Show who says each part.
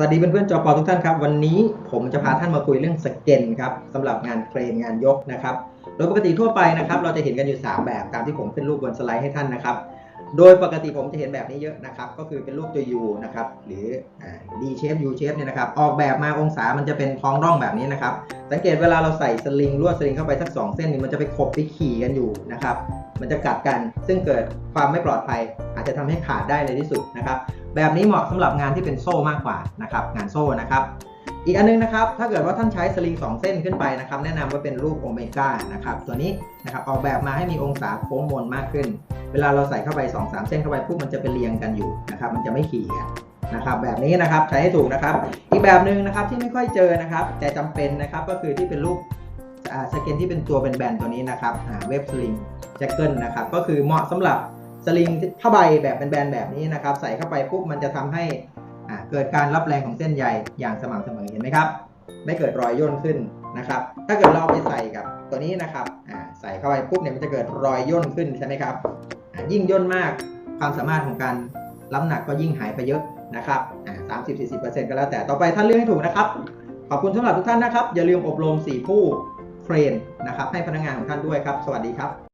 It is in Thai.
Speaker 1: วัสดีเพื่อนๆจอปอทุกท่านครับ วันนี้ผมจะพาท่านมาคุยเรื่องสเกนครับสำหรับงานเครนงานยกนะครับโดยปกติทั่วไปนะครับเราจะเห็นกันอยู่ 3 แบบตามที่ผมขึ้นรูปบนสไลด์ให้ท่านนะครับ โดยปกติผมจะเห็นแบบนี้เยอะนะครับก็คือเป็นรูปตัว U นะครับหรืออ่า D shape U shape เนี่ยนะครับออกแบบมาองศามันจะเป็นท้องร่องแบบนี้นะครับสังเกตเวลาเราใส่สลิงลวดสลิงเข้าไปสัก 2 เส้นนี่มันจะไปขบไปขี่กันอยู่นะครับ มันจะกัดกัน ซึ่งเกิดความไม่ปลอดภัย อาจจะทำให้ขาดได้ในที่สุดนะครับแบบนี้เหมาะสำหรับงานที่เป็นโซ่มากกว่านะครับงานโซ่นะครับอีกอันนึงนะครับ ถ้าเกิดว่าท่านใช้สลิง2 เส้นขึ้นไปนะครับ แนะนำว่าเป็นรูปโอเมก้านะครับ ตัวนี้นะครับออกแบบมาให้มีองศาโค้งมนมากขึ้น เวลาเราใส่เข้าไป 2 3 เส้นเข้าไปปุ๊บมันจะเป็นเรียงกันอยู่นะครับ มันจะไม่ขี่กันนะครับ แบบนี้นะครับใช้ให้ถูกนะครับ อีกแบบหนึ่งนะครับที่ไม่ค่อยเจอนะครับ แต่จำเป็นนะครับก็คือที่เป็นรูปอ่าสเกนที่เป็นตัวเป็นแบนตัวนี้นะครับเว็บสลิง แจ็คเกิลนะครับก็คือเหมาะสำหรับสลิงผ้าใบแบบเป็นแบนๆแบบนี้นะครับ ใส่เข้าไปปุ๊บมันจะทำให้เกิดการรับแรงของเส้นใยอย่างสม่ำเสมอเห็นไหมครับ ไม่เกิดรอยย่นขึ้นนะครับ ถ้าเกิดเราเอาไปใส่กับตัวนี้นะครับใส่เข้าไปปุ๊บเนี่ยมันจะเกิดรอยย่นขึ้นใช่ไหมครับยิ่งย่นมากความสามารถของการรับหนักก็ยิ่งหายไปเยอะนะครับสามสิบสี่สิบเปอร์เซ็นต์ก็แล้วแต่ต่อไปท่านเลือกให้ถูกนะครับ ขอบคุณสำหรับทุกท่านนะครับ อย่าลืมอบรม4ผู้เครนนะครับ ให้พนักงานของท่านด้วยครับ สวัสดีครับ